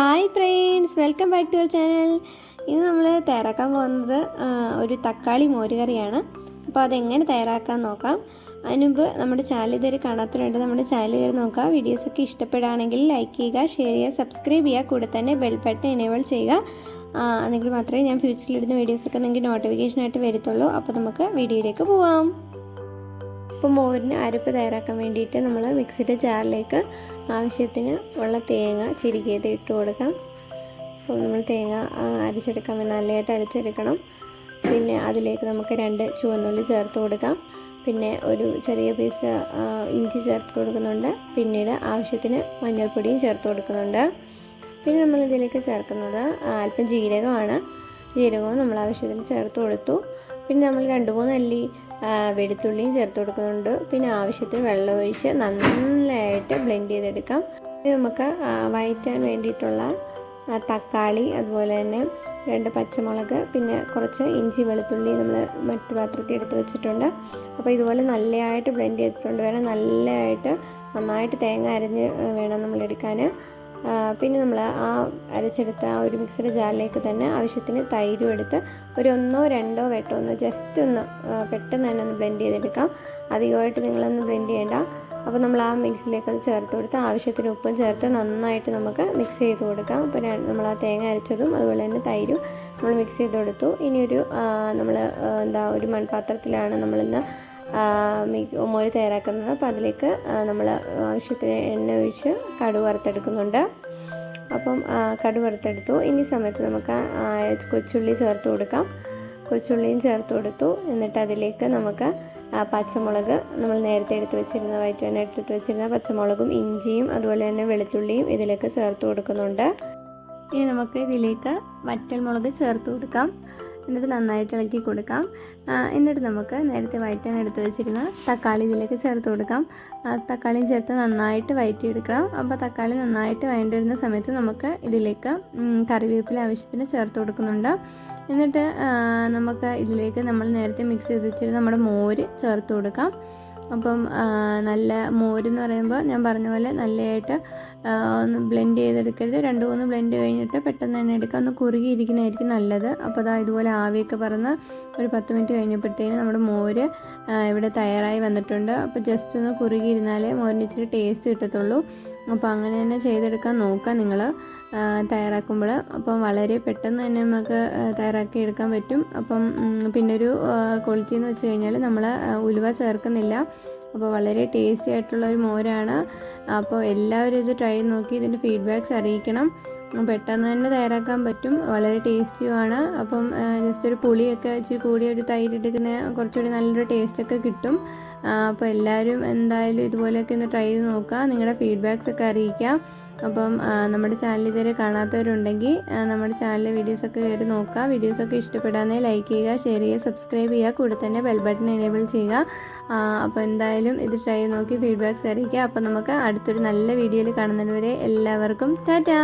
Hi friends welcome back to our channel. ഇന്ന് നമ്മൾ തയ്യാറാക്കാൻ പോകുന്നത് ഒരു തക്കാളി മോരുകറിയാണ്. അപ്പോൾ അതെങ്ങനെ തയ്യാറാക്കാൻ നോക്കാം. അതിനുമുമ്പ് നമ്മുടെ ചാനൽ ഇതുവരെ കാണാത്തവരുണ്ട് നമ്മുടെ ചാനൽ കയറി നോക്കുക. വീഡിയോസൊക്കെ ഇഷ്ടപ്പെടുകയാണെങ്കിൽ ലൈക്ക് ചെയ്യുക ഷെയർ ചെയ്യുക സബ്സ്ക്രൈബ് ചെയ്യുക. കൂടെ തന്നെ ബെൽ ബട്ടൺ എനേബിൾ ചെയ്യുക. എന്നെങ്കിൽ മാത്രമേ ഞാൻ ഫ്യൂച്ചറിൽ ഇടുന്ന വീഡിയോസൊക്കെ നിങ്ങൾക്ക് നോട്ടിഫിക്കേഷനായിട്ട് വരത്തുള്ളൂ. അപ്പോൾ നമുക്ക് വീഡിയോയിലേക്ക് പോവാം. ഇപ്പോൾ മോരിന് അരപ്പ് തയ്യാറാക്കാൻ വേണ്ടിയിട്ട് നമ്മൾ മിക്സിയുടെ ജാറിലേക്ക് ആവശ്യത്തിന് ഉള്ള തേങ്ങ ചിരികിയത് ഇട്ട് കൊടുക്കാം. അപ്പോൾ നമ്മൾ തേങ്ങ അരച്ചെടുക്കാൻ നല്ലതായിട്ട് അരച്ചെടുക്കണം. പിന്നെ അതിലേക്ക് നമുക്ക് രണ്ട് ചുവന്നുള്ളി ചേർത്ത് കൊടുക്കാം. പിന്നെ ഒരു ചെറിയ പീസ് ഇഞ്ചി ചേർത്ത് കൊടുക്കുന്നുണ്ട്. പിന്നീട് ആവശ്യത്തിന് മഞ്ഞൾപ്പൊടിയും ചേർത്ത് കൊടുക്കുന്നുണ്ട്. പിന്നെ നമ്മൾ ഇതിലേക്ക് ചേർക്കുന്നത് അല്പം ജീരകമാണ്. ജീരകവും നമ്മൾ ആവശ്യത്തിന് ചേർത്ത് കൊടുത്തു. പിന്നെ നമ്മൾ രണ്ട് മൂന്ന് അല്ലി വെളുത്തുള്ളിയും ചേർത്ത് കൊടുക്കുന്നുണ്ട്. പിന്നെ ആവശ്യത്തിന് വെള്ളം ഒഴിച്ച് നന്നായിട്ട് ബ്ലെൻഡ് ചെയ്തെടുക്കാം. ഇനി നമുക്ക് വയറ്റാൻ വേണ്ടിയിട്ടുള്ള തക്കാളി അതുപോലെ തന്നെ രണ്ട് പച്ചമുളക് പിന്നെ കുറച്ച് ഇഞ്ചി വെളുത്തുള്ളി നമ്മൾ മറ്റു പാത്രത്തിൽ എടുത്ത് വെച്ചിട്ടുണ്ട്. അപ്പോൾ ഇതുപോലെ നല്ലതായിട്ട് ബ്ലെൻഡ് ചെയ്തിട്ടുണ്ട്. വേറെ നല്ലതായിട്ട് നന്നായിട്ട് തേങ്ങ അരഞ്ഞ് വേണം നമ്മൾ എടുക്കാൻ. പിന്നെ നമ്മൾ ആ അരച്ചെടുത്ത ആ ഒരു മിക്സിയുടെ ജാറിലേക്ക് തന്നെ ആവശ്യത്തിന് തൈരും എടുത്ത് ഒരു ഒന്നോ രണ്ടോ വെട്ടോ ഒന്ന് ജസ്റ്റ് ഒന്ന് പെട്ടെന്ന് തന്നെ ഒന്ന് ബ്ലെൻഡ് ചെയ്തെടുക്കാം. അധികമായിട്ട് നിങ്ങളൊന്ന് ബ്ലെൻഡ് ചെയ്യേണ്ട. അപ്പോൾ നമ്മൾ ആ മിക്സിലേക്ക് അത് ചേർത്ത് കൊടുത്ത് ആവശ്യത്തിന് ഉപ്പും ചേർത്ത് നന്നായിട്ട് നമുക്ക് മിക്സ് ചെയ്ത് കൊടുക്കാം. അപ്പോൾ നമ്മൾ ആ തേങ്ങ അരച്ചതും അതുപോലെ തന്നെ തൈരും നമ്മൾ മിക്സ് ചെയ്ത് കൊടുത്തു. ഇനിയൊരു നമ്മൾ എന്താ ഒരു മൺപാത്രത്തിലാണ് നമ്മളിന്ന് മോര് തയ്യാറാക്കുന്നത്. അപ്പോൾ അതിലേക്ക് നമ്മൾ ആവശ്യത്തിന് എണ്ണ ഒഴിച്ച് കടുക് വറുത്തെടുക്കുന്നുണ്ട്. അപ്പം കടു വറുത്തെടുത്തു. ഇനി സമയത്ത് നമുക്ക് കൊച്ചുള്ളി ചേർത്ത് കൊടുക്കാം. കൊച്ചുള്ളിയും ചേർത്ത് കൊടുത്തു. എന്നിട്ട് അതിലേക്ക് നമുക്ക് പച്ചമുളക് നമ്മൾ നേരത്തെ എടുത്ത് വെച്ചിരുന്ന വയറ്റാനായിട്ട് എടുത്ത് വെച്ചിരുന്ന പച്ചമുളകും ഇഞ്ചിയും അതുപോലെ തന്നെ വെളുത്തുള്ളിയും ഇതിലേക്ക് ചേർത്ത് കൊടുക്കുന്നുണ്ട്. ഇനി നമുക്ക് ഇതിലേക്ക് വറ്റൽമുളക് ചേർത്ത് കൊടുക്കാം. എന്നിട്ട് നന്നായിട്ട് ഇളക്കി കൊടുക്കാം. എന്നിട്ട് നമുക്ക് നേരത്തെ വയറ്റാൻ എടുത്ത് വെച്ചിരുന്ന തക്കാളി ഇതിലേക്ക് ചേർത്ത് കൊടുക്കാം. തക്കാളിയും ചേർത്ത് നന്നായിട്ട് വയറ്റിയെടുക്കാം അപ്പോൾ തക്കാളി നന്നായിട്ട് വയണ്ടി വരുന്ന സമയത്ത് നമുക്ക് ഇതിലേക്ക് കറിവേപ്പില ആവശ്യത്തിന് ചേർത്ത് കൊടുക്കുന്നുണ്ട്. എന്നിട്ട് നമുക്ക് ഇതിലേക്ക് നമ്മൾ നേരത്തെ മിക്സ് ചെയ്ത് വെച്ചിരുന്ന നമ്മുടെ മോര് ചേർത്ത് കൊടുക്കാം. അപ്പം നല്ല മോരെന്ന് പറയുമ്പോൾ ഞാൻ പറഞ്ഞ പോലെ നല്ലതായിട്ട് ഒന്ന് ബ്ലെൻഡ് ചെയ്തെടുക്കരുത്. രണ്ട് മൂന്ന് ബ്ലെൻഡ് കഴിഞ്ഞിട്ട് പെട്ടെന്ന് തന്നെ എടുക്കാം ഒന്ന് കുറുകിയിരിക്കുന്നതായിരിക്കും നല്ലത്. അപ്പോൾ അതാ ഇതുപോലെ ആവിയൊക്കെ പറന്ന് ഒരു പത്ത് മിനിറ്റ് കഴിഞ്ഞപ്പോഴത്തേന് നമ്മുടെ മോര് ഇവിടെ തയ്യാറായി വന്നിട്ടുണ്ട്. അപ്പോൾ ജസ്റ്റ് ഒന്ന് കുറുകിയിരുന്നാലേ മോരിന് ഇച്ചിരി ടേസ്റ്റ് കിട്ടത്തുള്ളൂ. അപ്പോൾ അങ്ങനെ തന്നെ ചെയ്തെടുക്കാൻ നോക്കാം നിങ്ങൾ തയ്യാറാക്കുമ്പോൾ. അപ്പം വളരെ പെട്ടെന്ന് തന്നെ നമുക്ക് തയ്യാറാക്കി എടുക്കാൻ പറ്റും. അപ്പം പിന്നെ ഒരു ക്വാളിറ്റി എന്ന് വെച്ച് കഴിഞ്ഞാൽ നമ്മൾ ഉലുവ ചേർക്കുന്നില്ല. അപ്പോൾ വളരെ ടേസ്റ്റി ആയിട്ടുള്ള ഒരു മോരാണ്. അപ്പോൾ എല്ലാവരും ഇത് ട്രൈ നോക്കി ഇതിന്റെ ഫീഡ്ബാക്ക്സ് അറിയിക്കണം. പെട്ടെന്ന് തന്നെ തയ്യാറാക്കാൻ പറ്റും. വളരെ ടേസ്റ്റിയുമാണ് അപ്പം ജസ്റ്റ് ഒരു പുളിയൊക്കെ ഇച്ചിരി കൂടി ഒരു തൈര് എടുക്കുന്ന കുറച്ചുകൂടി നല്ലൊരു ടേസ്റ്റൊക്കെ കിട്ടും. അപ്പോൾ എല്ലാവരും എന്തായാലും ഇതുപോലെയൊക്കെ ഒന്ന് ട്രൈ ചെയ്ത് നോക്കുക നിങ്ങളുടെ ഫീഡ്ബാക്ക്സ് ഒക്കെ അറിയിക്കാം. അപ്പം നമ്മുടെ ചാനൽ ഇതുവരെ കാണാത്തവരുണ്ടെങ്കിൽ നമ്മുടെ ചാനലിലെ വീഡിയോസൊക്കെ കയറി നോക്കുക. വീഡിയോസൊക്കെ ഇഷ്ടപ്പെടാതെ ലൈക്ക് ചെയ്യുക ഷെയർ ചെയ്യുക സബ്സ്ക്രൈബ് ചെയ്യുക കൂടെ തന്നെ ബെൽ ബട്ടൺ എനേബിൾ ചെയ്യുക. അപ്പോൾ എന്തായാലും ഇത് ട്രൈ ചെയ്ത് നോക്കി ഫീഡ്ബാക്ക്സ് അറിയിക്കുക. അപ്പോൾ നമുക്ക് അടുത്തൊരു നല്ല വീഡിയോയിൽ കാണുന്നതുവരെ എല്ലാവർക്കും ടാറ്റാ